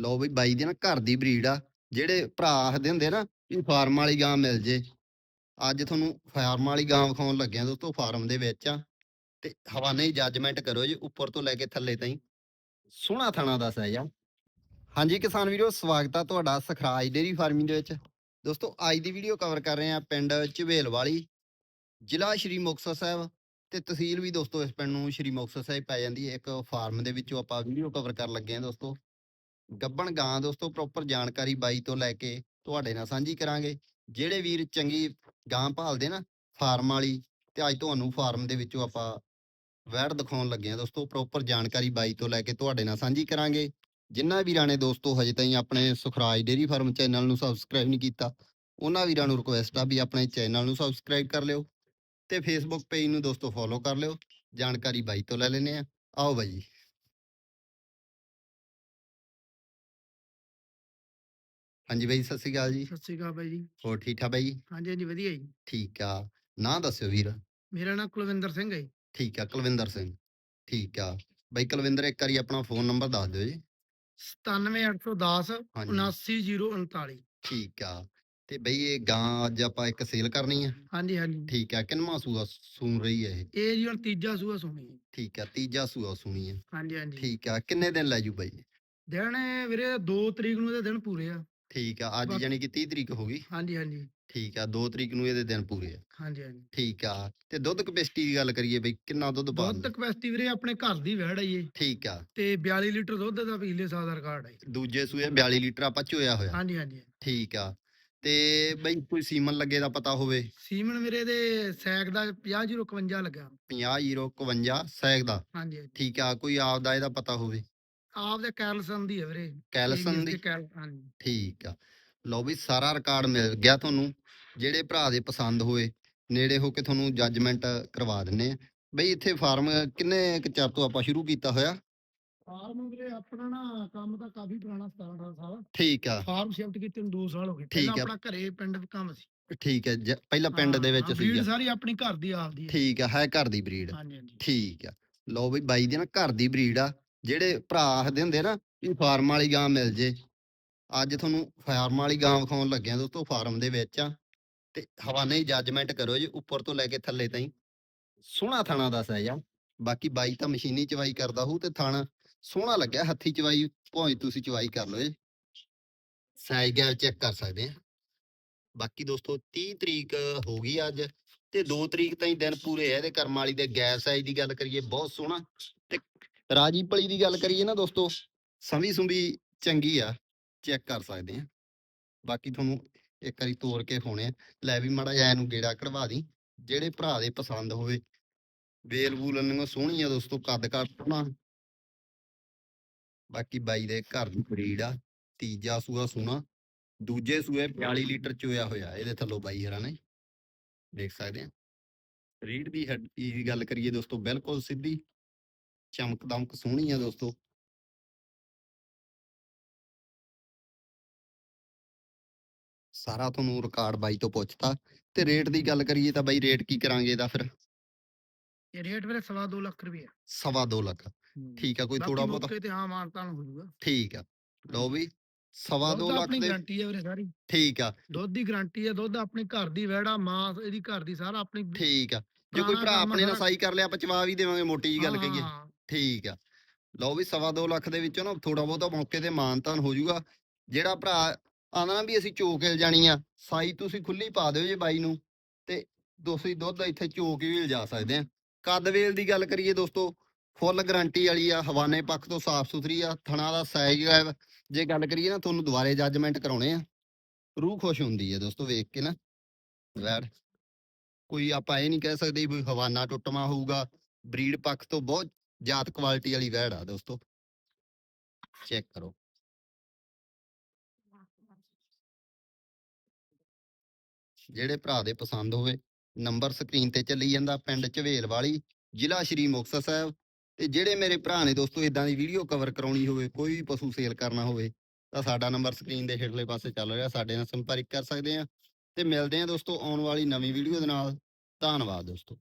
ਲਓ ਬਈ ਬਾਈ ਦੀ ਨਾ ਘਰ ਦੀ ਬਰੀਡ ਆ, ਜਿਹੜੇ ਭਰਾ ਆਖਦੇ ਹੁੰਦੇ ਨਾ ਵੀ ਫਾਰਮ ਵਾਲੀ ਗਾਂ ਮਿਲ ਜੇ। ਅੱਜ ਤੁਹਾਨੂੰ ਫਾਰਮ ਵਾਲੀ ਗਾਂ ਵਿਖਾਉਣ ਲੱਗਿਆ ਦੋਸਤੋ, ਫਾਰਮ ਦੇ ਵਿੱਚ ਆ, ਤੇ ਹਵਾਨੇ ਹੀ ਜੱਜਮੈਂਟ ਕਰੋ ਜੀ, ਉੱਪਰ ਤੋਂ ਲੈ ਕੇ ਥੱਲੇ ਤਾਈਂ। ਸੋਹਣਾ ਥਾਣਾ ਦਾ ਸਾਈਜ਼ ਹਾਂਜੀ ਕਿਸਾਨ ਵੀਰੋ, ਸਵਾਗਤ ਆ ਤੁਹਾਡਾ ਸਖਰਾਜ ਡੇਰੀ ਫਾਰਮਿੰਗ ਦੇ ਵਿੱਚ। ਦੋਸਤੋ, ਅੱਜ ਦੀ ਵੀਡੀਓ ਕਵਰ ਕਰ ਰਹੇ ਆ ਪਿੰਡ ਝਵੇਲ ਵਾਲੀ ਜ਼ਿਲ੍ਹਾ ਸ਼੍ਰੀ ਮੁਕਤਸਰ ਸਾਹਿਬ, ਤੇ ਤਹਿਸੀਲ ਵੀ ਦੋਸਤੋ ਇਸ ਪਿੰਡ ਨੂੰ ਸ਼੍ਰੀ ਮੁਕਤਸਰ ਸਾਹਿਬ ਪੈ ਜਾਂਦੀ ਹੈ। ਇੱਕ ਫਾਰਮ ਦੇ ਵਿੱਚੋਂ ਆਪਾਂ ਵੀਡੀਓ ਕਵਰ ਕਰਨ ਲੱਗੇ ਆ ਦੋਸਤੋ। ਗੱਬਣ ਗਾਂ ਦੋਸਤੋ ਪ੍ਰੋਪਰ ਜਾਣਕਾਰੀ ਬਾਈ ਤੋਂ ਲੈ ਕੇ ਤੁਹਾਡੇ ਨਾਲ ਸਾਂਝੀ ਕਰਾਂਗੇ। ਜਿਹੜੇ ਵੀਰ ਚੰਗੀ ਗਾਂ ਭਾਲਦੇ ਨਾ, ਫਾਰਮ ਵਾਲੀ, ਤੇ ਅੱਜ ਤੁਹਾਨੂੰ ਫਾਰਮ ਦੇ ਵਿੱਚੋਂ ਆਪਾਂ ਵੈੜ ਦਿਖਾਉਣ ਲੱਗੇ ਆ ਦੋਸਤੋ ਪ੍ਰੋਪਰ ਜਾਣਕਾਰੀ ਬਾਈ ਤੋਂ ਲੈ ਕੇ ਤੁਹਾਡੇ ਨਾਲ ਸਾਂਝੀ ਕਰਾਂਗੇ। ਜਿਨ੍ਹਾਂ ਵੀਰਾਂ ਨੇ ਦੋਸਤੋ ਹਜੇ ਤਾਈਂ ਆਪਣੇ ਸੁਖਰਾਜ ਡੇਰੀ ਫਾਰਮ ਚੈਨਲ ਨੂੰ ਸਬਸਕ੍ਰਾਈਬ ਨਹੀਂ ਕੀਤਾ, ਉਹਨਾਂ ਵੀਰਾਂ ਨੂੰ ਰਿਕੁਐਸਟ ਆ ਵੀ ਆਪਣੇ ਚੈਨਲ ਨੂੰ ਸਬਸਕ੍ਰਾਈਬ ਕਰ ਲਿਓ ਤੇ ਫੇਸਬੁੱਕ ਪੇਜ ਨੂੰ ਦੋਸਤੋ ਫੋਲੋ ਕਰ ਲਿਓ। ਜਾਣਕਾਰੀ ਬਾਈ ਤੋਂ ਲੈ ਲੈਨੇ ਆ ਆਓ ਬਾਈ ਹਾਂਜੀ ਬਾਈ ਸਤਿ ਸ਼੍ਰੀ ਅਕਾਲ ਜੀ। ਸਤਿ ਸ਼੍ਰੀ ਅਕਾਲ ਬਾਈ ਜੀ। ਹੋਰ ਠੀਕ ਠਾਕ ਬਾਈ? ਹਾਂਜੀ ਹਾਂਜੀ ਵਧੀਆ ਜੀ। ਠੀਕ ਆ। ਨਾਂ ਦੱਸਿਓ ਵੀਰ। ਮੇਰਾ ਨਾਮ ਕੁਲਵਿੰਦਰ ਸਿੰਘ ਹੈ ਜੀ। ਠੀਕ ਆ ਕੁਲਵਿੰਦਰ ਸਿੰਘ। ਠੀਕ ਆ। ਬਾਈ ਕੁਲਵਿੰਦਰ ਇੱਕ ਵਾਰੀ ਆਪਣਾ ਫੋਨ ਨੰਬਰ ਦੱਸ ਦਿਓ ਜੀ। 97810 ਹਾਂਜੀ 79039 ਠੀਕ ਆ। ਤੇ ਬਈ ਇਹ ਗਾਂ ਅੱਜ ਆਪਾਂ ਇੱਕ ਸੇਲ ਕਰਨੀ ਆ। ਹਾਂਜੀ ਹਾਂਜੀ। ਠੀਕ ਆ। ਕਿੰਨਵਾਂ ਸੂਆ ਸੂਣ ਰਹੀ ਹੈ ਇਹ? ਇਹ ਜੀ ਹੁਣ ਤੀਜਾ ਸੂਆ ਸੁਣੀ ਹੈ। ਠੀਕ ਆ ਤੀਜਾ ਸੂਆ ਸੁਣੀ ਆ ਹਾਂਜੀ ਹਾਂਜੀ। ਠੀਕ ਆ। ਕਿੰਨੇ ਦਿਨ ਲੈ ਜੂ ਬਾਈ? ਦਿਨ ਇਹ ਵੀਰੇ 2 ਤਰੀਕ ਨੂੰ ਇਹਦੇ ਦਿਨ ਪੂਰੇ ਆ। ਠੀਕ ਆ ਅੱਜ ਬਾਕੀ- ਜਾਨੀ ਕਿ 30 ਤਰੀਕ ਹੋ ਗਈ। ਹਾਂਜੀ ਹਾਂਜੀ। ਠੀਕ ਆ 2 ਤਰੀਕ ਨੂੰ ਇਹਦੇ ਦਿਨ ਪੂਰੇ ਆ। ਹਾਂਜੀ ਹਾਂਜੀ। ਠੀਕ ਆ ਤੇ ਦੁੱਧ ਕਪੈਸਿਟੀ ਦੀ ਗੱਲ ਕਰੀਏ ਬਈ ਕਿੰਨਾ ਦੁੱਧ ਪਾ ਦੁੱਧ ਕਪੈਸਿਟੀ ਵੀਰੇ ਆਪਣੇ ਘਰ ਦੀ ਵਹਿੜ ਹੈ ਜੀ ਠੀਕ ਆ। ਤੇ 42 ਲੀਟਰ ਦੁੱਧ ਦਾ ਪਿਛਲੇ ਸਾਲ ਦਾ ਰਿਕਾਰਡ ਹੈ ਦੂਜੇ ਸੂਏ 42 ਲੀਟਰ ਆਪਾਂ ਚੋਇਆ ਹੋਇਆ। ਹਾਂਜੀ ਹਾਂਜੀ। ਠੀਕ ਆ ਤੇ ਬਈ ਕੋਈ ਸੀਮਨ ਲੱਗੇ ਦਾ ਪਤਾ ਹੋਵੇ? ਸੀਮਨ ਵੀਰੇ ਦੇ ਸੈਕ ਦਾ 50051 ਲੱਗਾ 5051 ਸੈਕ ਦਾ। ਹਾਂਜੀ ਹਾਂਜੀ। ਠੀਕ ਆ ਕੋਈ ਆਪ ਦਾ ਇਹਦਾ ਪਤਾ ਹੋਵੇ? ਆਪ ਦੇ ਕੈਲਸਨ ਦੀ ਹੈ ਵੀਰੇ ਕੈਲਸਨ ਦੀ? ਕੈਲ- ਹਾਂਜੀ। ਠੀਕ ਆ। ਲਓ ਵੀ ਸਾਰਾ ਰਿਕਾਰਡ ਮਿਲ ਗਿਆ ਤੁਹਾਨੂੰ ਜਿਹੜੇ ਭਰਾ ਦੇ ਪਸੰਦ ਹੋਏ ਨੇੜੇ ਹੋ ਕੇ ਤੁਹਾਨੂੰ ਜੱਜਮੈਂਟ ਕਰਵਾ ਦਿੰਨੇ ਆ। ਬਈ ਇੱਥੇ ਫਾਰਮ ਕਿੰਨੇ ਕੁ ਚਿਰ ਤੋਂ ਆਪਾਂ ਸ਼ੁਰੂ ਕੀਤਾ ਹੋਇਆ? ਫਾਰਮ ਵੀਰੇ ਆਪਣਾ ਨਾ ਕੰਮ ਤਾਂ ਕਾਫੀ ਪੁਰਾਣਾ 17 18 ਸਾਲ। ਠੀਕ ਆ। ਫਾਰਮ ਸ਼ਿਫਟ ਕੀਤੇ ਨੂੰ 2 ਸਾਲ ਹੋ ਗਏ। ਪਹਿਲਾਂ ਹੈ। ਆਪਣਾ ਘਰੇ ਪਿੰਡ ਵਿੱਚ ਕੰਮ ਸੀ। ਠੀਕ ਹੈ ਜ- ਪਹਿਲਾਂ ਪਿੰਡ ਦੇ ਵਿੱਚ ਹਾਂ, ਸੀਗਾ। ਸਾਰੀ ਆਪਣੀ ਘਰ ਦੀ ਆਪਦੀ ਹੈ। ਠੀਕ ਆ ਹੈ ਘਰ ਦੀ ਬਰੀਡ। ਹਾਂਜੀ ਹਾਂਜੀ। ਠੀਕ ਆ। ਲਓ ਬਈ ਬਾਈ ਦੀ ਨਾ ਘਰ ਦੀ ਬਰੀਡ ਆ। ਜਿਹੜੇ ਭਰਾ ਆਖਦੇ ਹੁੰਦੇ ਨਾ ਵੀ ਫਾਰਮ ਵਾਲੀ ਗਾਂ ਮਿਲ ਜੇ। ਅੱਜ ਤੁਹਾਨੂੰ ਫਾਰਮ ਵਾਲੀ ਗਾਂ ਵਿਖਾਉਣ ਲੱਗਿਆ ਦੋਸਤੋ, ਫਾਰਮ ਦੇ ਵਿੱਚ ਆ। ਤੇ ਹਵਾਨੇ ਜੱਜਮੈਂਟ ਕਰੋ ਜੀ, ਉੱਪਰ ਤੋਂ ਲੈ ਕੇ ਥੱਲੇ ਤਾਈਂ। ਸੋਹਣਾ ਥਾਣਾ ਦਾ ਸਾਈਜ਼ ਬਾਕੀ ਬਾਈ ਤਾਂ ਮਸ਼ੀਨੀ ਚਵਾਈ ਕਰਦਾ ਹੋਊ ਤੇ ਥਾਣਾ ਸੋਹਣਾ ਲੱਗਿਆ, ਹੱਥੀ ਚਵਾਈ, ਭਾਵੇਂ ਤੁਸੀਂ ਚਵਾਈ ਕਰ ਲਓ ਜੀ ਸਾਈਜ਼ ਗੈਪ ਚੈੱਕ ਕਰ ਸਕਦੇ ਆ। ਬਾਕੀ ਦੋਸਤੋ 30 ਤਰੀਕ ਹੋ ਗਈ ਅੱਜ ਤੇ 2 ਤਰੀਕ ਤਾਈਂ ਦਿਨ ਪੂਰੇ ਆ ਇਹਦੇ ਕਰਮ ਵਾਲੀ ਦੇ ਗੈਪ ਸਾਈਜ਼ ਦੀ ਗੱਲ ਕਰੀਏ, ਬਹੁਤ ਸੋਹਣਾ। ਤੇ ਰਾਜੀ ਪਲੀ ਦੀ ਗੱਲ ਕਰੀਏ ਨਾ ਦੋਸਤੋ ਸੰਵੀ ਸੁੰਬੀ ਚੰਗੀ ਆ, ਚੈੱਕ ਕਰ ਸਕਦੇ ਆ। ਬਾਕੀ ਤੁਹਾਨੂੰ ਇੱਕ ਵਾਰੀ ਤੋੜ ਕੇ ਹੋਣੇ ਆ। ਲੈ ਵੀ ਮੜਾ ਜਿਹਾ ਇਹਨੂੰ ਗੇੜਾ ਕਢਵਾ ਦੀ, ਜਿਹੜੇ ਭਰਾ ਦੇ ਪਸੰਦ ਹੋਵੇ। ਵੇਲ ਵੂਲ ਨੂੰ ਸੋਹਣੀ ਆ ਦੋਸਤੋ, ਕੱਦ ਕੱਟਣਾ ਬਾਕੀ ਬਾਈ ਦੇ ਘਰ ਦੀ ਬਰੀਡ ਆ, ਤੀਜਾ ਸੂਆ ਸੋਹਣਾ ਦੂਜੇ ਸੂਏ 42 ਲੀਟਰ ਚੋਇਆ ਹੋਇਆ, ਇਹਦੇ ਥੱਲੋਂ ਬਾਈ ਹਰਾਂ ਨੇ। ਦੇਖ ਸਕਦੇ ਆ। ਰੀਡ ਦੀ ਹੱਡੀ ਦੀ ਗੱਲ ਕਰੀਏ ਦੋਸਤੋ, ਬਿਲਕੁਲ ਸਿੱਧੀ। ਚਮਕ ਦਮਕ ਸੋਹਣੀ ਆ ਦੋਸਤੋ। ਸਾਰਾ ਤੁਹਾਨੂੰ ਰਿਕਾਰਡ ਬਾਈ ਤੋਂ ਪੁੱਛਤਾ। ਤੇ ਰੇਟ ਦੀ ਗੱਲ ਕਰੀਏ ਤਾਂ ਬਾਈ ਰੇਟ ਕੀ ਕਰਾਂਗੇ ਇਹਦਾ ਫਿਰ? ਇਹ ਰੇਟ ਵੀਰੇ ਸਵਾ ਲੱਖ ਰੁਪਏ ਸਵਾ ਦੋ ਲੱਖ। ਠੀਕ ਆ ਕੋਈ ਥੋੜਾ ਬਹੁਤਾ ਤੇ ਹਾਂ ਮਾਨਤਾਨ ਹੋ ਜਾਊਗਾ ਠੀਕ ਆ। ਲਓ ਵੀ ਸਵਾ ਲੱਖ ਦੇ ਗਾਰੰਟੀ ਹੈ ਵੀਰੇ ਸਾਰੀ। ਠੀਕ ਆ। ਦੁੱਧ ਦੀ ਗਾਰੰਟੀ ਹੈ ਦੁੱਧ ਆਪਣੀ ਘਰ ਦੀ ਵਹਿੜਾ ਮਾਂ ਇਹਦੀ ਘਰ ਦੀ ਸਾਰਾ ਆਪਣੀ ਠੀਕ ਆ। ਜੇ ਕੋਈ ਭਰਾ ਆਪਣੇ ਨਾਲ ਸਾਈ ਕਰ ਲਿਆ ਆਪਾਂ ਚਵਾ ਵੀ ਦੇਵਾਂਗੇ ਮੋਟੀ ਜੀ ਗੱਲ ਕਹੀਏ। ਠੀਕ ਆ। ਲਓ ਵੀ ਸਵਾ ਦੋ ਲੱਖ ਦੇ ਵਿੱਚੋਂ ਨਾ ਥੋੜਾ ਬਹੁਤਾ ਮੌਕੇ ਤੇ ਮਾਨਤਾਨ ਹੋ ਜਾਊਗਾ ਜਿਹੜਾ ਭਰਾ ਆਂਦਾ ਨਾ ਵੀ ਅਸੀਂ ਚੋਕ ਜਾਣੀ ਆ, ਸਾਈ ਤੁਸੀਂ ਖੁੱਲੀ ਪਾ ਦਿਓ ਜੇ ਬਾਈ ਨੂੰ ਤੇ ਦੋਸੀ ਦੁੱਧ ਇੱਥੇ ਚੋਕ ਵੀ ਲਿਜਾ ਸਕਦੇ ਆ। ਕੱਦ ਵੇਲ ਦੀ ਗੱਲ ਕਰੀਏ ਦੋਸਤੋ, ਫੁੱਲ ਗਾਰੰਟੀ ਵਾਲੀ ਆ, ਹਵਾਨੇ ਪੱਖ ਤੋਂ ਸਾਫ਼ ਸੁਥਰੀ ਆ, ਥਣਾ ਦਾ ਸਾਈਜ਼ ਹੈ। ਜੇ ਗੱਲ ਕਰੀਏ ਨਾ ਤੁਹਾਨੂੰ ਦੁਬਾਰੇ ਜੱਜਮੈਂਟ ਕਰਾਉਣੇ ਆ, ਰੂਹ ਖੁਸ਼ ਹੁੰਦੀ ਹੈ ਦੋਸਤੋ ਵੇਖ ਕੇ ਨਾ। ਵੈੜ ਕੋਈ ਆਪਾਂ ਇਹ ਨਹੀਂ ਕਹਿ ਸਕਦੇ ਵੀ ਹਵਾਨਾ ਟੁੱਟਮਾ ਹੋਊਗਾ ਬਰੀਡ ਪੱਖ ਤੋਂ ਬਹੁਤ ਜਾਤ ਕੁਆਲਿਟੀ ਵਾਲੀ ਵੈੜ ਆ ਦੋਸਤੋ ਚੈੱਕ ਕਰੋ। ਜਿਹੜੇ ਭਰਾ ਦੇ ਪਸੰਦ ਹੋਵੇ, ਨੰਬਰ ਸਕਰੀਨ ਤੇ ਚੱਲੀ ਜਾਂਦਾ ਪਿੰਡ ਝਵੇਲ ਵਾਲੀ, ਜ਼ਿਲ੍ਹਾ ਸ਼੍ਰੀ ਮੁਕਤਸਰ ਸਾਹਿਬ। ਤੇ ਜਿਹੜੇ ਮੇਰੇ ਭਰਾ ਨੇ ਦੋਸਤੋ ਇਦਾਂ ਦੀ ਵੀਡੀਓ ਕਵਰ ਕਰਾਉਣੀ ਹੋਵੇ, ਕੋਈ ਵੀ ਪਸ਼ੂ ਸੇਲ ਕਰਨਾ ਹੋਵੇ, ਤਾਂ ਸਾਡਾ ਨੰਬਰ ਸਕਰੀਨ ਦੇ ਹੇਠਲੇ ਪਾਸੇ ਚੱਲ ਰਿਹਾ, ਸਾਡੇ ਨਾਲ ਸੰਪਰਕ ਕਰ ਸਕਦੇ ਆ ਤੇ ਮਿਲਦੇ ਆ ਦੋਸਤੋ, ਆਉਣ ਵਾਲੀ ਨਵੀਂ ਵੀਡੀਓ ਦੇ ਨਾਲ। ਧੰਨਵਾਦ ਦੋਸਤੋ।